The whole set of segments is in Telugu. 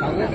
ಕಾಂಗ್ರೆಸ್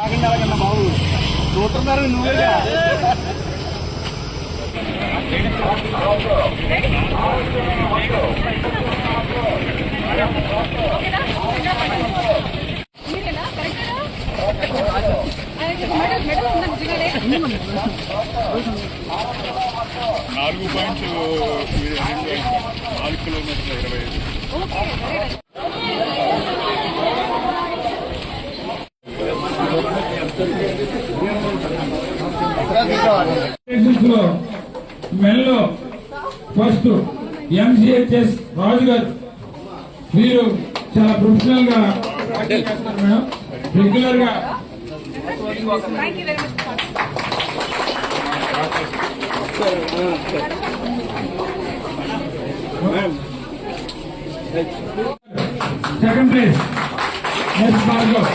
బాబు. చూస్తున్నారు నువ్వేగా నాలుగు పాయింట్ నాలుగు కిలోమీటర్ల ఇరవై ఐదు ఓకే వెరీ నైస్ స్టేషన్స్లో మెల్లో ఫస్ట్ ఎంసీహెచ్ఎస్ రాజు గారు వీరు చాలా ప్రొఫెషనల్గా మేడం. రెగ్యులర్గా second place next Bhargav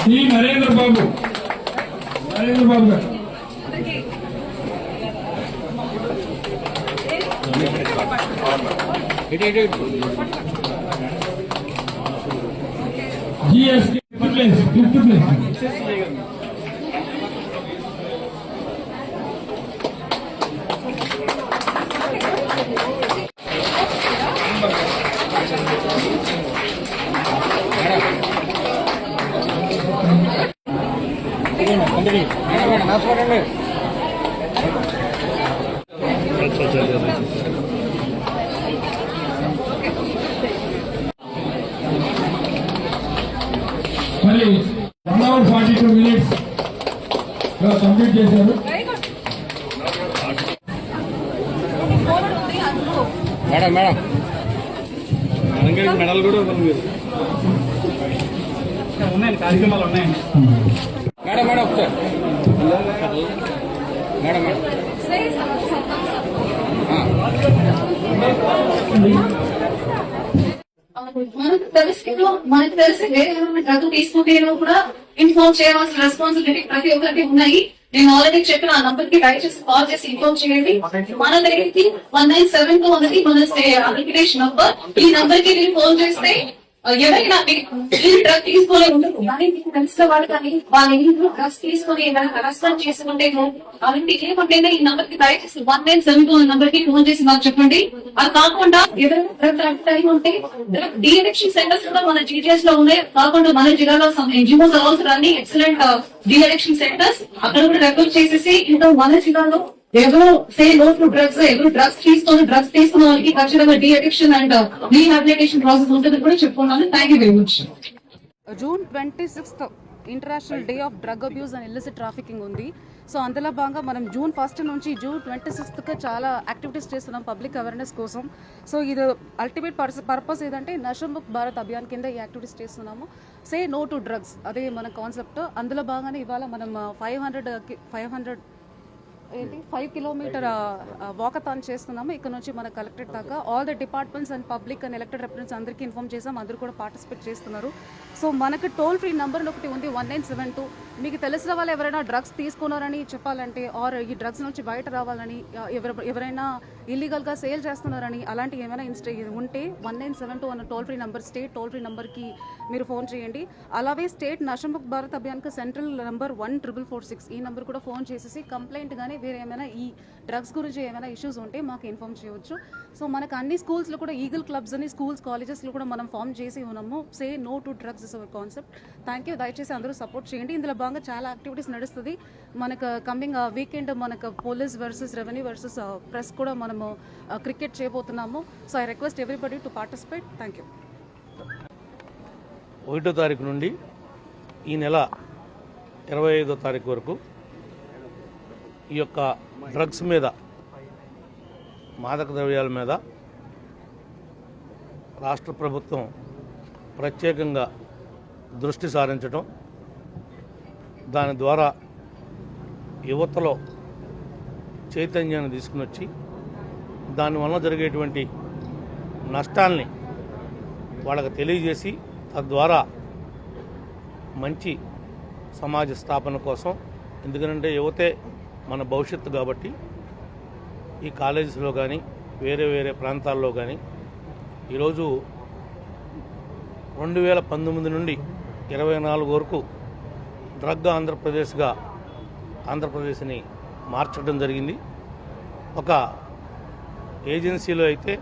Shri Narendra Babu Narendra Babu గారు అందరికీ GSK fifth place fifth place మరి one hour forty two minutes complete చేశారు మేడం మేడం. మెడల్ కూడా ఉన్నాయండి కార్యక్రమాలు ఉన్నాయండి మేడం మేడం ఒకసారి. Madam madam. సరే సార్ మనకు తెలిసి మనకు తెలిసి వేరే ఎవరైనా డ్రగ్ తీసుకుంటే కూడా ఇన్ఫార్మ్ చేయాల్సిన రెస్పాన్సిబిలిటీ ప్రతి ఒక్కరికి ఉన్నాయి. నేను ఆల్రెడీ చెప్పిన ఆ నంబర్కి దయచేసి కాల్ చేసి ఇన్ఫార్మ్ చేయండి. మన దగ్గరికి వన్ నైన్ సెవెన్ టూ అనేది మన అప్లికేషన్ నంబర్ ఈ నంబర్కి మీరు ఫోన్ చేస్తే ఎవరైనా డ్రగ్ తీసుకొని ఉండదు కానీ తెలిసిన వాళ్ళు కానీ వాళ్ళ ఇంట్లో డ్రగ్స్ తీసుకొని ఏమైనా హరాస్మెంట్ చేసుకుంటే అలాంటి ఏమంటేనే ఈ నంబర్కి దయచేసి వన్ నైన్ సెవెన్ టూ నంబర్కి ఫోన్ చేసి మాకు చెప్పండి. అది కాకుండా ఎవరైనా డ్రగ్ డ్రగ్ టైం ఉంటే డ్రగ్ డిఎడిక్షన్ సెంటర్స్ కూడా మన జీజీఎస్లో ఉన్నాయి. కాకుండా మన జిల్లాలో NGOs also running excellent deaddiction centres అక్కడ కూడా రెఫర్ చేసేసి ఇంకా మన జిల్లాలో ఎవరు సే నో టు డ్రగ్స్ ఎవరు డ్రగ్స్ తీసుకొని డ్రగ్స్ తీసుకున్న వాళ్ళకి ఖచ్చితంగా deaddiction and rehabilitation process ఉంటుందని కూడా చెప్పుకున్నాను. Thank you very much June twenty sixth international day of drug abuse and illicit trafficking ఉంది. సో అందులో భాగంగా మనం జూన్ ఫస్ట్ నుంచి జూన్ ట్వంటీ సిక్స్త్కి చాలా యాక్టివిటీస్ చేస్తున్నాం పబ్లిక్ అవేర్నెస్ కోసం. సో ఇది అల్టిమేట్ పర్పస్ ఏదంటే నషముక్ భారత్ అభియాన్ కింద ఈ యాక్టివిటీస్ చేస్తున్నాము. సే నో టు డ్రగ్స్ అదే మన కాన్సెప్ట్ అందులో భాగంగానే ఇవాళ మనం ఫైవ్ హండ్రెడ్ ఫైవ్ హండ్రెడ్ ఏంటి? ఫైవ్ కిలోమీటర్ వాకథాన్ చేస్తున్నాము. ఇక్కడ నుంచి మన కలెక్టరేట్ దాకా all the departments and public and elected represents అందరికీ ఇన్ఫార్మ్ చేసాం. అందరూ కూడా పార్టిసిపేట్ చేస్తున్నారు. సో మనకు టోల్ ఫ్రీ నెంబర్ ఒకటి ఉంది వన్ నైన్ సెవెన్ టూ మీకు తెలిసిన వాళ్ళు ఎవరైనా డ్రగ్స్ తీసుకున్నారని చెప్పాలంటే ఆర్ ఈ డ్రగ్స్ నుంచి బయట రావాలని uh, ఎవరైనా ఇల్లీగల్గా సేల్ చేస్తున్నారని అలాంటి ఏమైనా ఇన్స్టే ఉంటే వన్ నైన్ సెవెన్ టూ అన్న toll free number state toll free నెంబర్కి మీరు ఫోన్ చేయండి. అలాగే state నషముఖ్ Bharat అభియాన్కి central number one triple four six ఈ నెంబర్ కూడా ఫోన్ చేసేసి కంప్లైంట్ కానీ వేరే ఏమైనా ఈ డ్రగ్స్ గురించి ఏమైనా ఇష్యూస్ ఉంటే మాకు ఇన్ఫార్మ్ చేయవచ్చు. సో మనకు అన్ని స్కూల్స్లో కూడా ఈగల్ క్లబ్స్ అని స్కూల్స్ కాలేజెస్లో కూడా మనం ఫామ్ చేసి ఉన్నాము. Say no to drugs is our concept thank you దయచేసి అందరూ సపోర్ట్ చేయండి. ఇందులో భాగంగా చాలా యాక్టివిటీస్ నడుస్తుంది. మనకు కమింగ్ వీకెండ్ uh, మనకు police versus revenue versus press కూడా మనము uh, క్రికెట్ చేయబోతున్నాము. So I request everybody to participate thank you ఒకటో తారీఖు నుండి ఈ నెల ఇరవై ఐదో తారీఖు వరకు ఈ యొక్క డ్రగ్స్ మీద మాదక ద్రవ్యాల మీద రాష్ట్ర ప్రభుత్వం ప్రత్యేకంగా దృష్టి సారించడం దాని ద్వారా యువతలో చైతన్యాన్ని తీసుకుని వచ్చి దానివల్ల జరిగేటువంటి నష్టాల్ని వాళ్ళకి తెలియజేసి తద్వారా మంచి సమాజ స్థాపన కోసం ఎందుకంటే యువతే మన భవిష్యత్తు కాబట్టి ఈ కాలేజెస్లో కానీ వేరే వేరే ప్రాంతాల్లో కానీ ఈరోజు రెండు వేల పంతొమ్మిది నుండి ఇరవై నాలుగు వరకు డ్రగ్ ఆంధ్రప్రదేశ్గా ఆంధ్రప్రదేశ్ని మార్చడం జరిగింది. ఒక ఏజెన్సీలో అయితే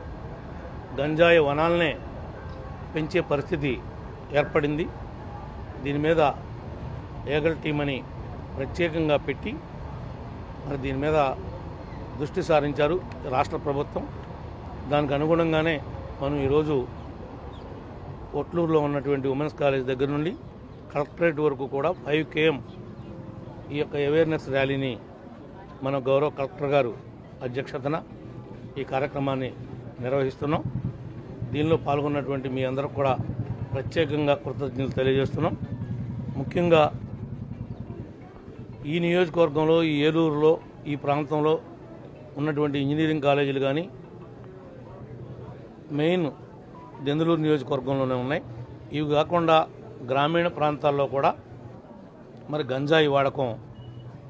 గంజాయి వనాలనే పెంచే పరిస్థితి ఏర్పడింది. దీని మీద ఏగల్ టీం అని ప్రత్యేకంగా పెట్టి మరి దీని మీద దృష్టి సారించారు రాష్ట్ర ప్రభుత్వం. దానికి అనుగుణంగానే మనం ఈరోజు ఒట్లూరులో ఉన్నటువంటి ఉమెన్స్ కాలేజ్ దగ్గర నుండి కలెక్టరేట్ వరకు కూడా ఫైవ్ కేఎం ఈ యొక్క అవేర్నెస్ ర్యాలీని మన గౌరవ కలెక్టర్ గారు అధ్యక్షతన ఈ కార్యక్రమాన్ని నిర్వహిస్తున్నాం. దీనిలో పాల్గొన్నటువంటి మీ అందరూ కూడా ప్రత్యేకంగా కృతజ్ఞతలు తెలియజేస్తున్నాం. ముఖ్యంగా ఈ నియోజకవర్గంలో ఈ ఏలూరులో ఈ ప్రాంతంలో ఉన్నటువంటి ఇంజనీరింగ్ కాలేజీలు కానీ మెయిన్ దెందులూరు నియోజకవర్గంలోనే ఉన్నాయి. ఇవి కాకుండా గ్రామీణ ప్రాంతాల్లో కూడా మరి గంజాయి వాడకం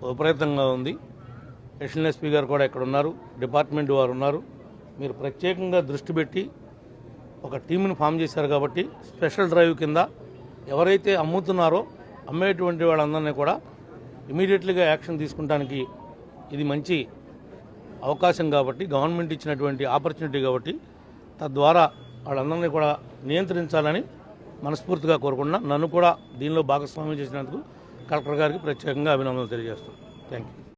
విపరీతంగా ఉంది. అడిషనల్ ఎస్పీ గారు కూడా ఇక్కడ ఉన్నారు డిపార్ట్మెంట్ వారు ఉన్నారు. మీరు ప్రత్యేకంగా దృష్టి పెట్టి ఒక టీంని ఫామ్ చేశారు కాబట్టి స్పెషల్ డ్రైవ్ కింద ఎవరైతే అమ్ముతున్నారో అమ్మేటువంటి వాళ్ళందరినీ కూడా ఇమీడియట్లీగా యాక్షన్ తీసుకుంటానికి ఇది మంచి అవకాశం కాబట్టి గవర్నమెంట్ ఇచ్చినటువంటి ఆపర్చునిటీ కాబట్టి తద్వారా వాళ్ళందరినీ కూడా నియంత్రించాలని మనస్ఫూర్తిగా కోరుకుంటున్నా. నన్ను కూడా దీనిలో భాగస్వామ్యం చేసినందుకు కలెక్టర్ గారికి ప్రత్యేకంగా అభినందనలు తెలియజేస్తాను థ్యాంక్ యూ